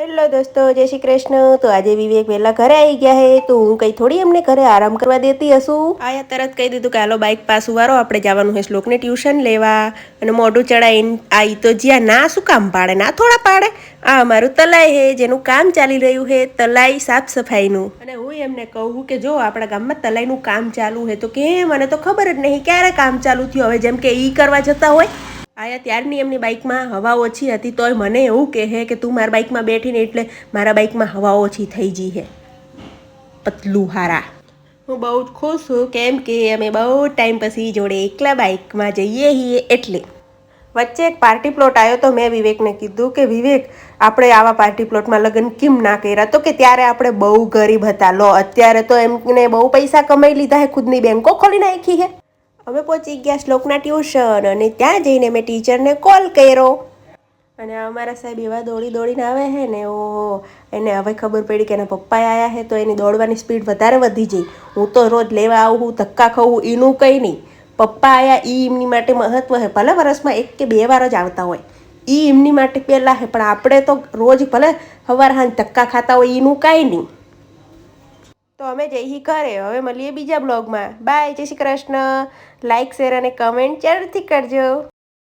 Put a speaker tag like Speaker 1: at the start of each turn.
Speaker 1: Hello દોસ્તો, જય શ્રી કૃષ્ણ. તો આજે વિવેક વહેલા ઘરે આવી ગયા હે, તો હું કઈ થોડી એમને ઘરે આરામ કરવા દેતી હશું. આયા તરત કહી દીધું કે, હાલો બાઇક પાસ ઉવારો આપણે જવાનું છે શ્લોકને ટ્યુશન લેવા. અને મોઢું ચડાવીને આવી તો જ્યાં ના, શું કામ પાડે? ના થોડા પાડે? આ અમારું તલાઈ હે, જેનું કામ ચાલી રહ્યું છે તલાઈ સાફ સફાઈનું. અને હું એમને કહું કે, જો, આપણા ગામમાં તલાઈનું કામ ચાલુ છે તો કે મને તો ખબર જ નહીં, ક્યારે કામ ચાલુ થયું? હવે જેમ કે ઈ કરવા જતા હોય આયા ત્યારની એમની બાઇકમાં હવા ઓછી હતી તોય મને એવું કહે કે તું મારા બાઇકમાં બેઠીને એટલે મારા બાઇકમાં હવા ઓછી થઈ ગઈ છે પતલું હારા. હું બહુ જ ખુશ છું, કેમ કે અમે બહુ ટાઈમ પછી જોડે એકલા બાઇકમાં જઈએ છીએ એટલે. વચ્ચે એક પાર્ટી પ્લોટ આવ્યો તો મેં વિવેકને કીધું કે, વિવેક, આપણે આવા પાર્ટી પ્લોટમાં લગ્ન કેમ ના કર્યા? તો કે ત્યારે આપણે બહુ ગરીબ હતા. લો, અત્યારે તો એમને બહુ પૈસા કમાઈ લીધા હે ખુદની બેંકો ખોલી નાખી હે. અમે પહોંચી ગયા શ્લોકના ટ્યુશન અને ત્યાં જઈને મેં ટીચરને કોલ કર્યો. અને અમારા સાહેબ એવા દોડી દોડીને આવે છે ને ઓ એને હવે ખબર પડી કે એના પપ્પા આવ્યા છે તો એની દોડવાની સ્પીડ વધારે વધી જઈ. હું તો રોજ લેવા આવું ધક્કા ખાવું એનું કંઈ નહીં. પપ્પા આવ્યા એ એમની માટે મહત્ત્વ છે. ભલે વર્ષમાં એક કે બે વાર જ આવતા હોય. એ એમની માટે પહેલાં છે, પણ આપણે તો રોજ ભલે સવાર હાંજ ધક્કા ખાતા હોય એનું કાંઈ નહીં. તો અમે જઈ ઘરે હવે મળીએ બીજા બ્લોગમાં. Bye Jay Shri Krishna. Like share અને કમેન્ટ જરૂરથી કરજો.